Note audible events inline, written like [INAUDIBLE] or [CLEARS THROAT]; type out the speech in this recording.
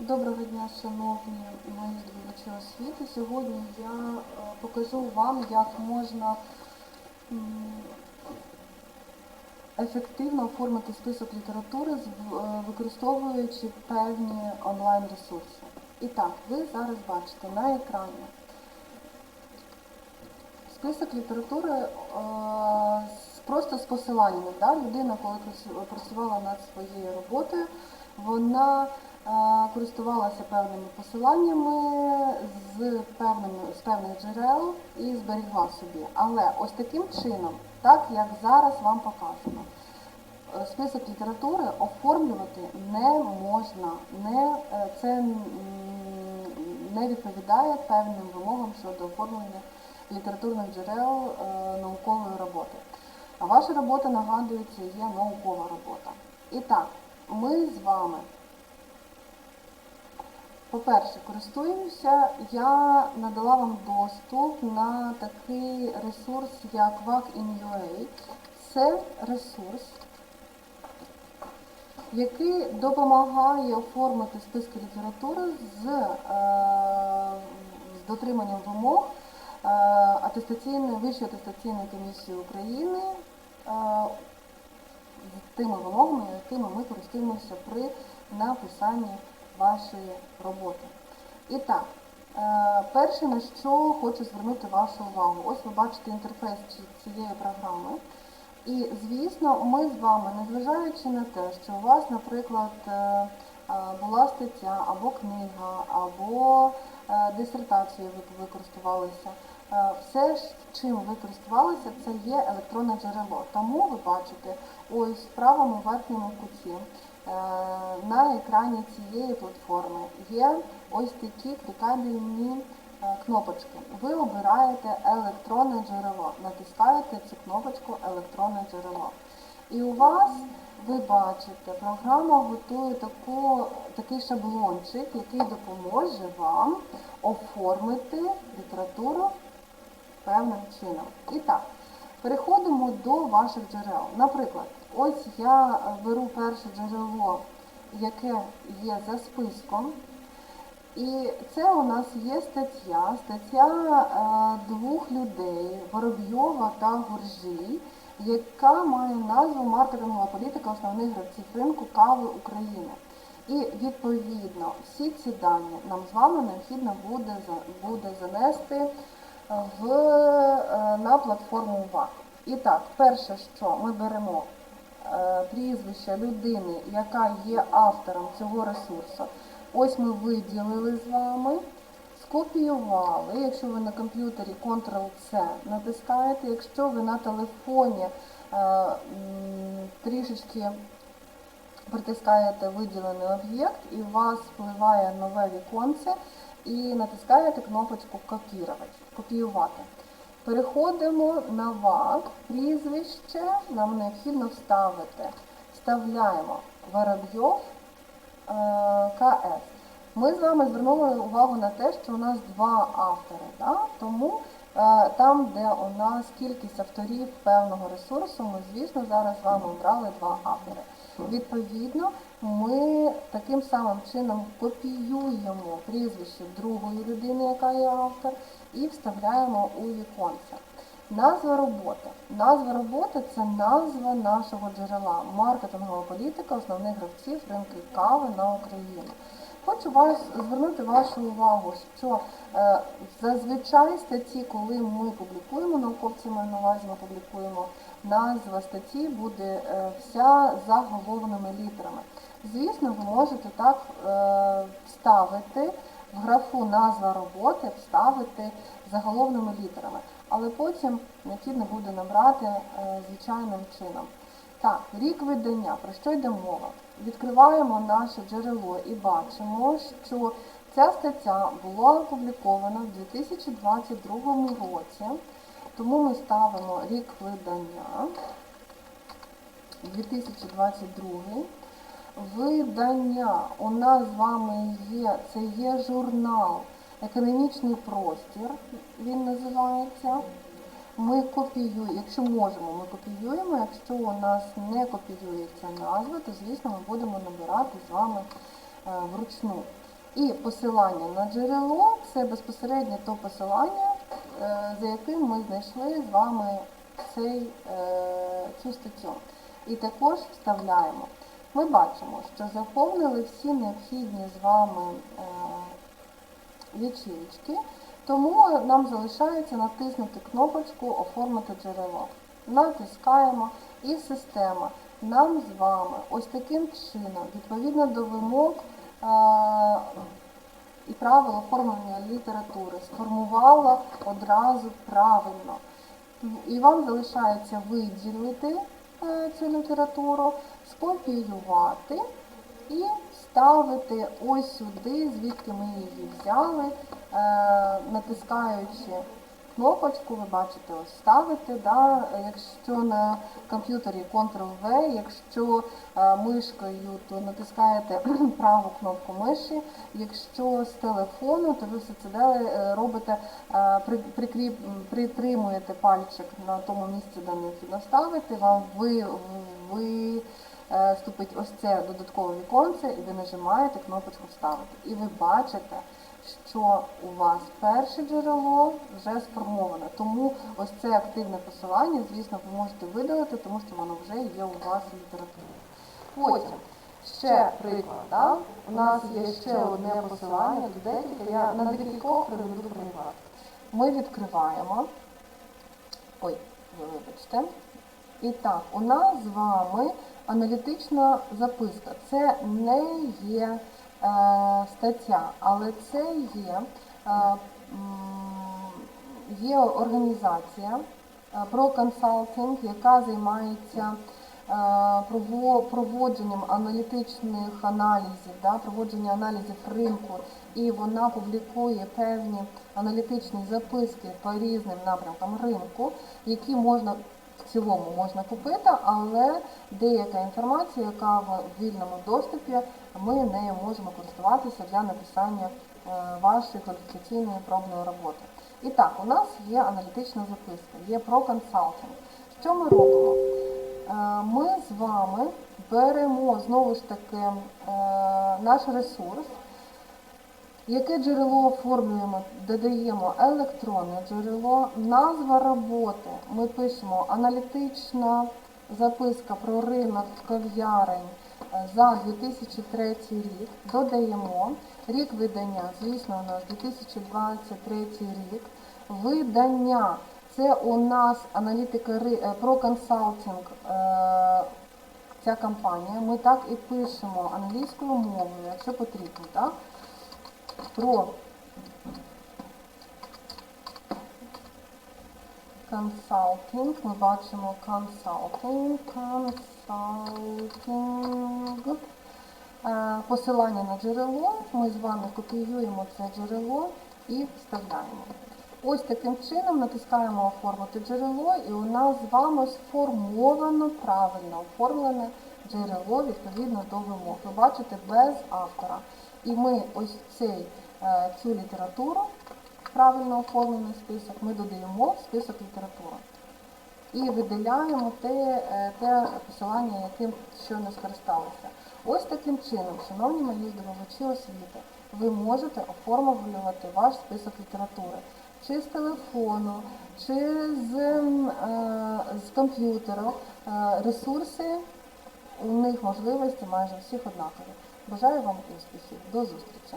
Доброго дня, шановні мої здобувачі освіти. Сьогодні я е, покажу вам, як можна ефективно оформити список літератури, е, використовуючи певні онлайн-ресурси. І так, ви зараз бачите на екрані список літератури е, просто з посиланнями. Людина, коли працювала над своєю роботою, вона користувалася певними посиланнями з, певними, з певних джерел і зберігла собі. Але ось таким чином, так як зараз вам показано, е, список літератури оформлювати не можна. Не, е, це не відповідає певним вимогам щодо оформлення літературних джерел е, наукової роботи. А ваша робота, нагадується, є наукова робота. І так, ми з вами, по-перше, користуємося, я надала вам доступ на такий ресурс, як WAC.in.ua. Це ресурс, який допомагає оформити списки літератури з, е, з дотриманням вимог е, атестаційної Вищої атестаційної комісії України е, з тими вимогами, якими ми користуємося при написанні вашої роботи. І так, е, перше на що хочу звернути вашу увагу. Ось ви бачите інтерфейс цієї програми. І, звісно, ми з вами, незважаючи на те, що у вас, наприклад, е, е, була стаття або книга, або дисертацію ви ви користувалися, е, все, чим ви користувалися, це є електронне джерело. Тому ви бачите ось в правому верхньому куті на екрані цієї платформи є ось такі клікабельні е, кнопочки. Ви обираєте електронне джерело, натискаєте цю кнопочку електронне джерело. І у вас, ви бачите, програма готує таку, такий шаблончик, який допоможе вам оформити літературу певним чином. І так, переходимо до ваших джерел. Наприклад, ось я беру перше джерело, яке є за списком. І це у нас є стаття, стаття е, двох людей Воробйова та Гуржій, яка має назву Маркетингова політика основних гравців ринку кави України. І відповідно всі ці дані нам з вами необхідно буде, буде занести в, е, на платформу ВАК. І так, перше, що ми беремо прізвище людини, яка є автором цього ресурсу. Ось ми виділили з вами, скопіювали. Якщо ви на комп'ютері Ctrl-C натискаєте, якщо ви на телефоні е, трішечки притискаєте виділений об'єкт і у вас впливає нове віконце і натискаєте кнопочку Копірувати, копіювати. Переходимо на ВАК, прізвище, нам необхідно вставити. Вставляємо Воробйов е, КС. Ми з вами звернули увагу на те, що у нас два автори. Да? Тому там, де у нас кількість авторів певного ресурсу, ми, звісно, зараз з вами обрали два автори. Відповідно, ми таким самим чином копіюємо прізвище другої людини, яка є автор, і вставляємо у віконце. Назва роботи. Назва роботи це назва нашого джерела, маркетингова політика основних гравців ринку кави на Україну. Хочу вас звернути вашу увагу, що е, зазвичай статті, коли ми публікуємо, науковці маю на увазі, ми публікуємо, назва статті буде е, вся заголовними літерами. Звісно, ви можете так е, вставити в графу назва роботи, вставити заголовними літерами, але потім необхідно буде набрати е, звичайним чином. Так, рік видання, про що йде мова? Відкриваємо наше джерело і бачимо, що ця стаття була опублікована в 2022 році, тому ми ставимо рік видання 2022. Видання у нас з вами є, це є журнал Економічний простір, він називається. Ми копіюємо, якщо можемо, ми копіюємо. Якщо у нас не копіюється назва, то звісно ми будемо набирати з вами е, вручну. І посилання на джерело це безпосередньо то посилання, е, за яким ми знайшли з вами цей, е, цю статтю. І також вставляємо. Ми бачимо, що заповнили всі необхідні з вами ячейки, тому нам залишається натиснути кнопочку Оформити джерело. Натискаємо і система нам з вами ось таким чином, відповідно до вимог е, і правил оформлення літератури, сформувала одразу правильно. І вам залишається виділити е, цю літературу, скопіювати і вставити ось сюди, звідки ми її взяли, е, натискаючи кнопочку, ви бачите, ось ставити, да, якщо на комп'ютері Ctrl-V, якщо е, мишкою, то натискаєте [CLEARS THROAT] праву кнопку миші, якщо з телефону, то ви все це далі е, робите, при- прикріп, притримуєте пальчик на тому місці, де необхідно ставити, вам ви, ви вступить ось це додаткове віконце, і ви нажимаєте кнопочку Вставити. І ви бачите, що у вас перше джерело вже сформоване. Тому ось це активне посилання, звісно, ви можете видалити, тому що воно вже є у вас в літературі. Потім ще приклад. Да? У нас є ще одне посилання, декілька. Я на декількох приведу приклад. Ми відкриваємо. Ой, ви вибачте. І так, у нас з вами аналітична записка. Це не є е, стаття, але це є, е, є організація е, про консалтинг, яка займається е, проводженням аналітичних аналізів, да, проводження аналізів ринку, і вона публікує певні аналітичні записки по різним напрямкам ринку, які можна в цілому можна купити, але деяка інформація, яка в вільному доступі, ми нею можемо користуватися для написання е, вашої кваліфікаційної пробної роботи. І так, у нас є аналітична записка, є про консалтинг. Що ми робимо? Е, Ми з вами беремо знову ж таки е, наш ресурс, Яке джерело оформлюємо? Додаємо електронне джерело, назва роботи. Ми пишемо аналітична записка про ринок кав'ярень за 2003 рік. Додаємо рік видання, звісно, у нас 2023 рік. Видання це у нас аналітика е, про консалтинг. е, Ця компанія. Ми так і пишемо англійською мовою, якщо потрібно. Так? Про консалтинг. Ми бачимо консалтинг, консалтинг. Е, Посилання на джерело. Ми з вами копіюємо це джерело і вставляємо. Ось таким чином натискаємо оформити джерело, і у нас з вами сформовано правильно оформлене джерело відповідно до вимог. Ви бачите без автора. І ми ось цей, е, цю літературу, правильно оформлений список, ми додаємо в список літератури. І виділяємо те, е, те посилання, яким щойно скористалися. Ось таким чином, шановні мої здобувачі освіти, ви можете оформлювати ваш список літератури. Чи з телефону, чи з, е, з комп'ютера. Е, Ресурси, у них можливості майже всіх однакові. Бажаю вам успіхів. До зустрічі!